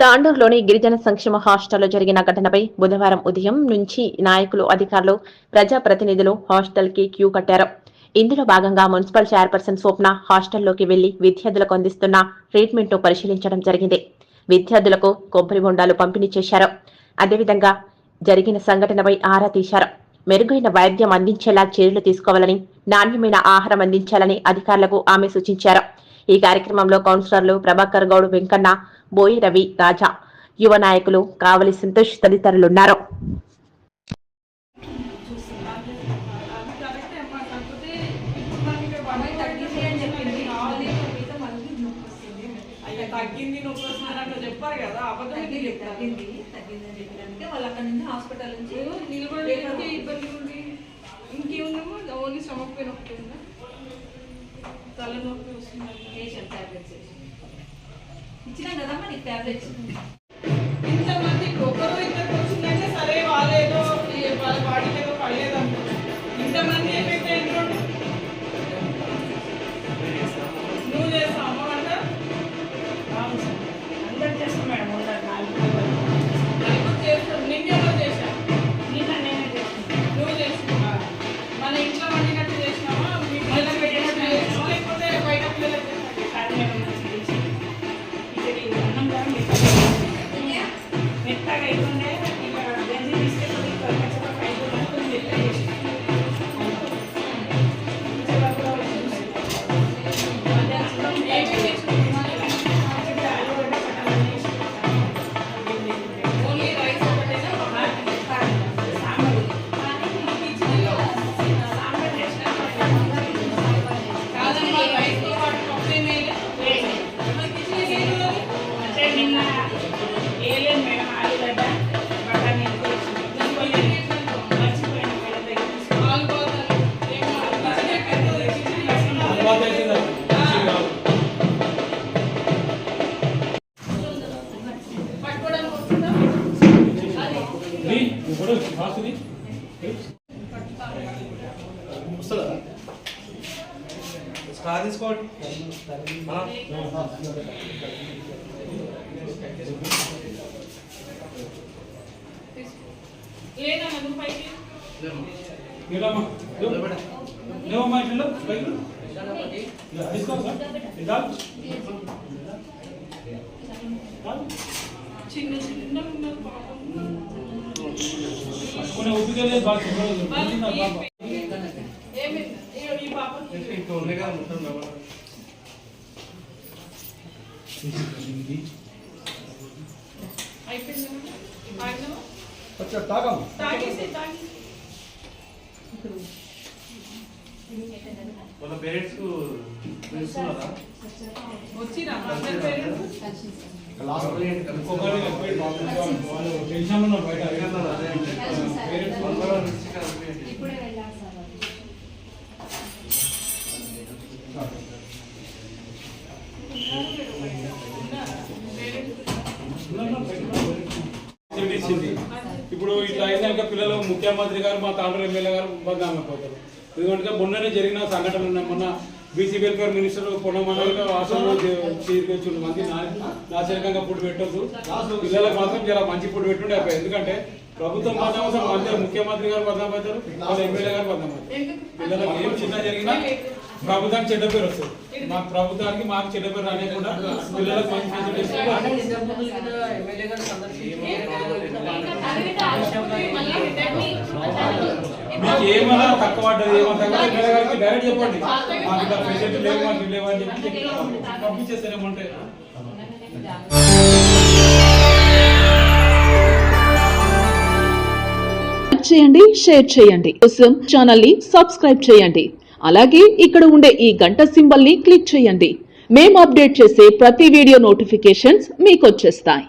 తాండూరులోని గిరిజన సంక్షేమ హాస్టల్లో జరిగిన ఘటనపై బుధవారం ఉదయం నుంచి నాయకులు అధికారులు ప్రజాప్రతినిధులు హాస్టల్కి క్యూ కట్టారు. ఇందులో భాగంగా మున్సిపల్ చైర్పర్సన్ స్వప్న హాస్టల్లోకి వెళ్ళి విద్యార్థులకు అందిస్తున్న ట్రీట్మెంట్ను పరిశీలించడం జరిగింది. విద్యార్థులకు కొబ్బరి బొండాలు పంపిణీ చేశారు. అదేవిధంగా జరిగిన సంఘటనపై ఆరా తీశారు. మెరుగైన వైద్యం అందించేలా చర్యలు తీసుకోవాలని నాణ్యమైన ఆహారం అందించాలని అధికారులకు ఆమె సూచించారు. ఈ కార్యక్రమంలో కౌన్సిలర్లు ప్రభాకర్ గౌడ్ వెంకన్న బోయి రవి రాజా. యువ నాయకులు కావలి సంతోష్ తదితరులున్నారు. తగ్గింది చెప్పారు కదా అబద్ధం అని వాళ్ళు అక్కడ నుంచి హాస్పిటల్ నుంచి నిలబడలేకే ఇబ్బంది ఉంది. ఇంకేముందమ్మా? ఓన్లీ స్టమక్ పెయిన్ ఒకటి ఉందా? తలనొప్పి వస్తుంది వేసాం టాబ్లెట్స్ ఇచ్చినాం కదమ్మా నీకు టాబ్లెట్స్? స్టార్ తీసుకోండి మనం లేదా నువ్వు పైకి ఏడమ్మా లేవమ్మా ఇట్లా బైక్ తీసుకో సార్ ఇదా చిన్న చిన్న ఉన్నారు పాపం కొన్ని ఓపిక లేదు బాగా చెప్పలేదు వాళ్ళు పాప ఏమి ఈ పాప ఇంకా ఉన్నాయి కదా మొత్తం డబ్బా. అయిపోయిందా ఆగినావా వచ్చా తాగం తాగేసి తాగి వాళ్ళ పేరెంట్స్ కు తెలుస్తున్నారా వచ్చిరా అందరి పేరెంట్స్ ఇప్పుడే వెళ్ళాలి సార్ వాళ్ళు. ఇచ్చింది ఇప్పుడు ఇట్లా అయినాక పిల్లలు ముఖ్యమంత్రి గారు మా తాండ్ర ఎమ్మెల్యే గారు బద్నామా అయిపోతారు ఎందుకంటే మొన్ననే జరిగిన సంఘటనలు మొన్న బీసీ వెల్ఫేర్ మినిస్టర్ పొన్నమన్న ఆశ్రమంలో తీసుకొచ్చి మంది నా- నాశనకంగా ఫుడ్ పెట్టొద్దు. పిల్లలకు మాత్రం చాలా మంచి ఫుడ్ పెట్టుండే అయిపోయి ఎందుకంటే ప్రభుత్వం బద్నామా మధ్య ముఖ్యమంత్రి గారు బద్నామా అవుతారు వాళ్ళ ఎమ్మెల్యే గారు బద్నామా అవుతారు పిల్లలకు ఏం చిన్న జరిగినా ప్రభుత్వానికి చెడ్డ పేరు వస్తుంది. మా ప్రభుత్వానికి మాకు చెడ్డ పేరు అనేకుండా పిల్లలకు మంచి మీకు ఏమైనా తక్కువ పడ్డది ఏమైనా ఎమ్మెల్యే గారికి డైరెక్ట్ చెప్పండి. మాకు ఇట్లా ఫెసిలిటీ లేవు మాకు లేవు అని చెప్పి పంపించేస్తారేమంటే లైక్ చేయండి షేర్ చేయండి. కోసం ఛానల్ని సబ్స్క్రైబ్ చేయండి. అలాగే ఇక్కడ ఉండే ఈ గంట సింబల్ని క్లిక్ చేయండి. మేము అప్డేట్ చేసే ప్రతి వీడియో నోటిఫికేషన్స్ మీకు వచ్చేస్తాయి.